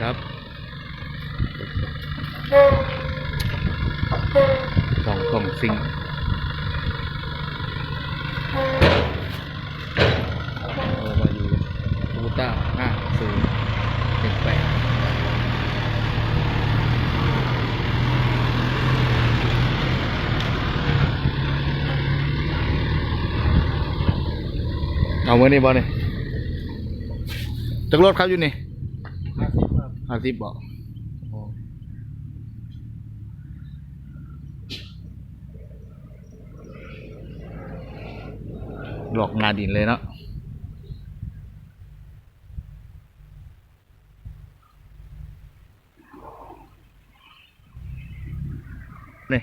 ครับสองกล่องซิงค์เอามาอยู่คูต้าห้าศูนย์หนึ่งแปดเอาเมื่อนี้บอลนี่จักรรถครับอยู่นี่ ห้าสิบบอกหลอกงานดินเลยเนาะนี่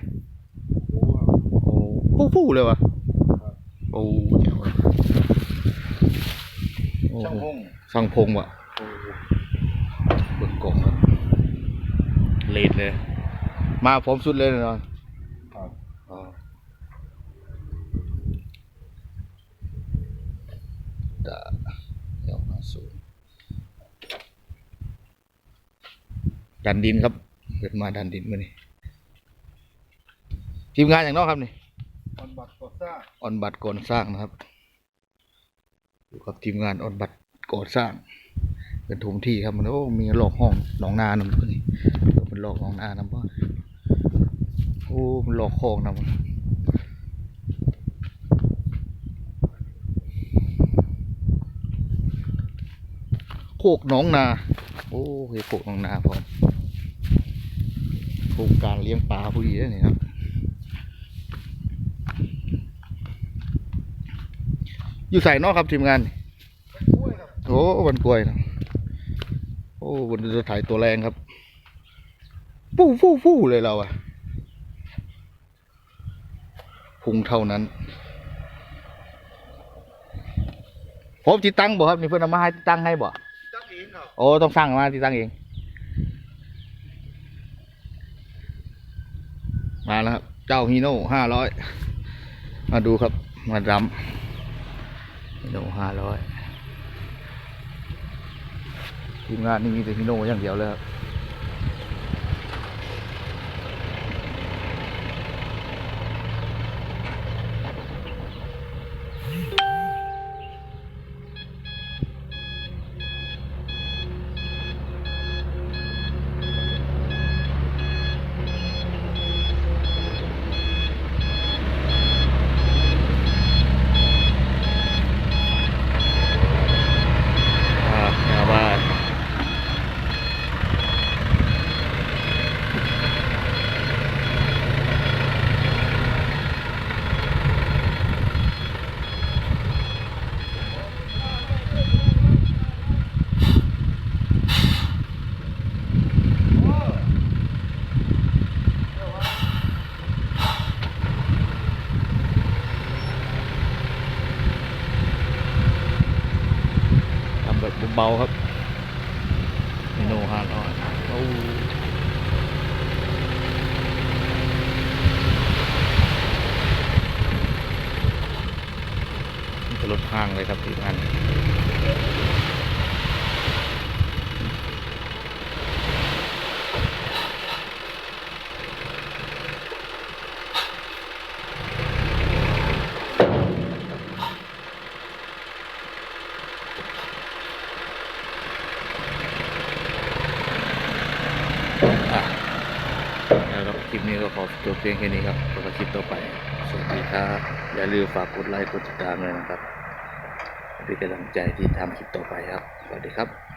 โอ้โอ้ฟู่ๆเลยวะครับโอ้เจ๋วเลยโอ้ช่างโหพงสังพงว่ะโอ้เบิ กกล่องครับเลดเลย มาพร้อมสุดเลยเนาะครับอ๋อดาเดี๋ยวมาสูดันดินครับเกิดมาดันดินมานี่ทีมงานอย่างนอกครับนี่ออนบัตรก่อสร้างออนบัตรก่อนสร้างนะครับอยู่กับทีมงานออนบัตรก่อสร้าง เป็นทุมที่ครับมันโอ้มีหลอกห้องหนองนานำตัวนี้เป็นหลอกหนองนานำบ้านโอ้มันหลอกคลองนำโคกหนองนา โอ้เฮ้ยโคกหนองนาพร้อมโครงการเลี้ยงปลาผู้ดีได้นี่ครับอยู่ใส่นอกครับทีมงานกล้บโอ้วันกล้วยนะ อ้วันจะถ่ายตัวแรงครับฟู่ฟู่ฟู่เลยเราอะพุงเท่านั้นพบที่ตั้งบ่ครับนี่เพื่อนเอามาให้ที่ตั้งให้บ่จักเองครับโอ้ต้องสร้างมาที่ตั้งเอง มาแล้วครับ เจ้าฮีโน่ห้าร้อยมาดูครับ มาดำฮีโน่ห้าร้อย ทีมงานนี่มีแต่ฮีโน่อย่างเดียวเลยครับ อ่าแนวบ้าน ทำแบบเบาๆครับเมนูห้าร้อยโอ้นี่จะลดห้างเลยครับทีมงานอะ แล้วก็คลิปนี้ก็ขอจบเพียงแค่นี้ครับแล้วก็คลิปต่อไป สวัสดีครับ อย่าลืมฝากกดไลค์กดติดตามเลยนะครับเป็นกำลังใจที่ทำคลิปต่อไปครับ สวัสดีครับ